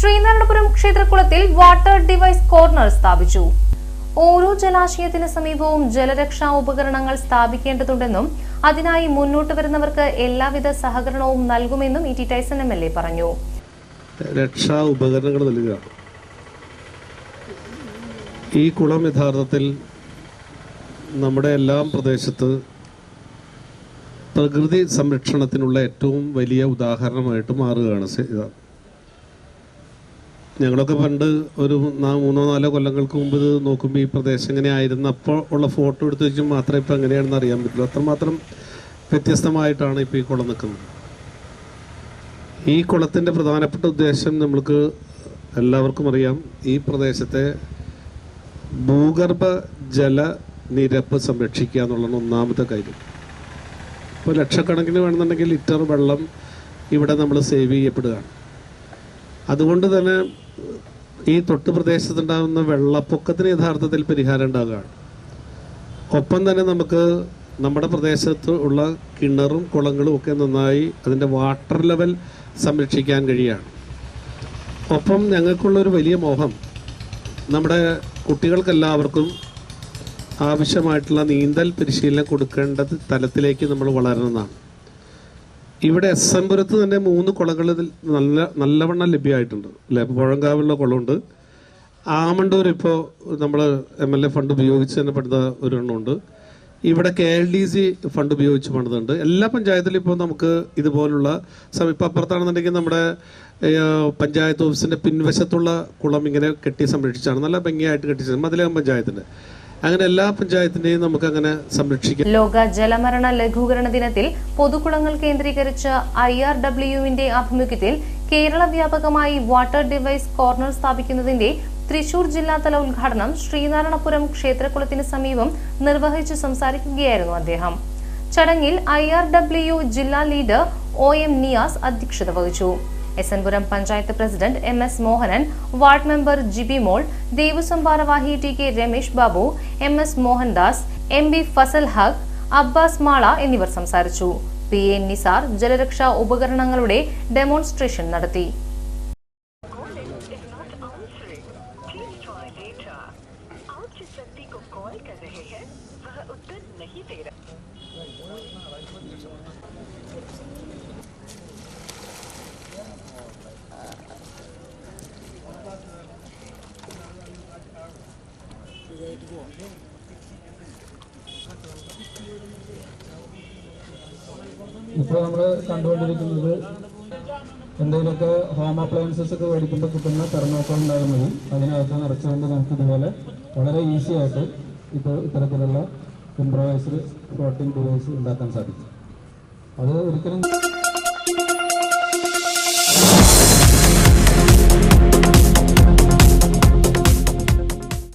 ശ്രീനാരായണപുരം ക്ഷേത്രകുളത്തിൽ water device corner സ്ഥാപിച്ചു. ഓരോ ജലാശയത്തിന് സമീപവും ജലരക്ഷാ ഉപകരണങ്ങൾ സ്ഥാപിക്കേണ്ടതുണ്ടെന്നും അതിനായി മുന്നോട്ട് വരുന്നവർക്ക് എല്ലാവിധ സഹകരണവും നൽകുമെന്നും E T Tyson M L A പറഞ്ഞു. രക്ഷാ ഉപകരണങ്ങൾ നൽകുക. ഈ കുളം യഥാർത്ഥത്തിൽ നമ്മുടെ എല്ലാം പ്രദേശത്ത് പ്രകൃതി സംരക്ഷണത്തിനുള്ള ഏറ്റവും വലിയ ഉദാഹരണമായിട്ട് മാറുകയാണ് ഞങ്ങളൊക്കെ പണ്ട് ഒരു മൂന്നോ നാലോ കൊല്ലങ്ങൾക്ക് മുമ്പ് ഇത് നോക്കുമ്പോൾ ഈ പ്രദേശം എങ്ങനെ ആയിരുന്നപ്പോൾ ഉള്ള ഫോട്ടോ എടുത്ത് വെച്ച് മാത്രമേ ഇപ്പം എങ്ങനെയാണെന്ന് അറിയാൻ പറ്റുള്ളൂ അത്രമാത്രം വ്യത്യസ്തമായിട്ടാണ് ഇപ്പോൾ ഈ കുളം നിൽക്കുന്നത്. ഈ കുളത്തിന്റെ പ്രധാനപ്പെട്ട ഉദ്ദേശം നമ്മൾക്ക് എല്ലാവർക്കും അറിയാം. ഈ പ്രദേശത്തെ ഭൂഗർഭ ജല നിരപ്പ് സംരക്ഷിക്കുക എന്നുള്ളതാണ് ഒന്നാമത്തെ കാര്യം. ഇപ്പോൾ ലക്ഷക്കണക്കിന് വേണമെന്നുണ്ടെങ്കിൽ ലിറ്റർ വെള്ളം ഇവിടെ നമ്മൾ സേവ് ചെയ്യപ്പെടുകയാണ്. അതുകൊണ്ട് തന്നെ ഈ തൊട്ട് പ്രദേശത്തുണ്ടാകുന്ന വെള്ളപ്പൊക്കത്തിന് യഥാർത്ഥത്തിൽ പരിഹാരം ഉണ്ടാകുകയാണ്. ഒപ്പം തന്നെ നമുക്ക് നമ്മുടെ പ്രദേശത്ത് ഉള്ള കിണറും കുളങ്ങളും ഒക്കെ നന്നായി അതിന്റെ വാട്ടർ ലെവൽ സംരക്ഷിക്കാൻ കഴിയുകയാണ് ഒപ്പം ഞങ്ങൾക്കുള്ളൊരു വലിയ മോഹം നമ്മുടെ കുട്ടികൾക്കെല്ലാവർക്കും ആവശ്യമായിട്ടുള്ള നീന്തൽ പരിശീലനം കൊടുക്കേണ്ടത് തലത്തിലേക്ക് നമ്മൾ വളരണമെന്നാണ്. ഇവിടെ എസ് എം പുരത്ത് തന്നെ മൂന്ന് കുളങ്ങൾ ഇതിൽ നല്ല നല്ലവണ്ണം ലഭ്യമായിട്ടുണ്ട്. അല്ലേ? ഇപ്പോൾ പുഴങ്കാവുള്ള കുളമുണ്ട് ആമണ്ടൂർ ഇപ്പോൾ നമ്മൾ എം എൽ എ ഫണ്ട് ഉപയോഗിച്ച് തന്നെ പണിത ഒരെണ്ണമുണ്ട്. ഇവിടെ K L D C fund ഉപയോഗിച്ച് പണിതുണ്ട്. എല്ലാ പഞ്ചായത്തിലും ഇപ്പോൾ നമുക്ക് ഇതുപോലുള്ള ഇപ്പം അപ്പുറത്താണെന്നുണ്ടെങ്കിൽ നമ്മുടെ പഞ്ചായത്ത് ഓഫീസിന്റെ പിൻവശത്തുള്ള കുളം ഇങ്ങനെ കെട്ടി സംരക്ഷിച്ചാണ്. നല്ല ഭംഗിയായിട്ട് കെട്ടിച്ചത് മതിലകം പഞ്ചായത്തിന്റെ. അങ്ങനെ എല്ലാ പഞ്ചായത്തിന്റെയും നമുക്ക് അങ്ങനെ സംരക്ഷിക്കാം. ലോക ജലമരണ ലഘൂകരണ ദിനത്തിൽ പൊതുകുളങ്ങൾ കേന്ദ്രീകരിച്ച ഐ ആർ ഡബ്ല്യുവിന്റെ ആഭിമുഖ്യത്തിൽ കേരള വ്യാപകമായി വാട്ടർ ഡിവൈസ് കോർണർ സ്ഥാപിക്കുന്നതിന്റെ തൃശൂർ ജില്ലാതല ഉദ്ഘാടനം ശ്രീനാരായണപുരം ക്ഷേത്രകുളത്തിന് സമീപം നിർവഹിച്ചു സംസാരിക്കുകയായിരുന്നു അദ്ദേഹം. ചടങ്ങിൽ ഐ ആർ ഡബ്ല്യു ജില്ലാ ലീഡർ ഒ എം നിയാസ് അധ്യക്ഷത വഹിച്ചു. S N Puram panchayat president M S Mohanan ward member Jibi Mol Devaswom ഭാരവാഹി T K Ramesh Babu M S Mohandas M B Fazal Haq Abbas Mala എന്നിവർ സംസാരിച്ചു P A Nisar ജലരക്ഷാ ഉപകരണങ്ങളുടെ demonstration നടത്തി try later. ഇപ്പോൾ നമ്മൾ കണ്ടുകൊണ്ടിരിക്കുന്നത് എന്തെങ്കിലുമൊക്കെ home appliances ഒക്കെ മേടിക്കുമ്പോൾ കിട്ടുന്ന തെർമോക്കോൾ ഉണ്ടായാൽ മതി അതിനകത്ത് നിറച്ചുകൊണ്ട് നമുക്ക് ഇതുപോലെ വളരെ ഈസി ആയിട്ട് ഇപ്പോൾ ഇത്തരത്തിലുള്ള ഇംപ്രവൈസ്ഡ് ഫ്ലോട്ടിംഗ് ഡിവൈസ് ഉണ്ടാക്കാൻ സാധിക്കും. അത് ഒരിക്കലും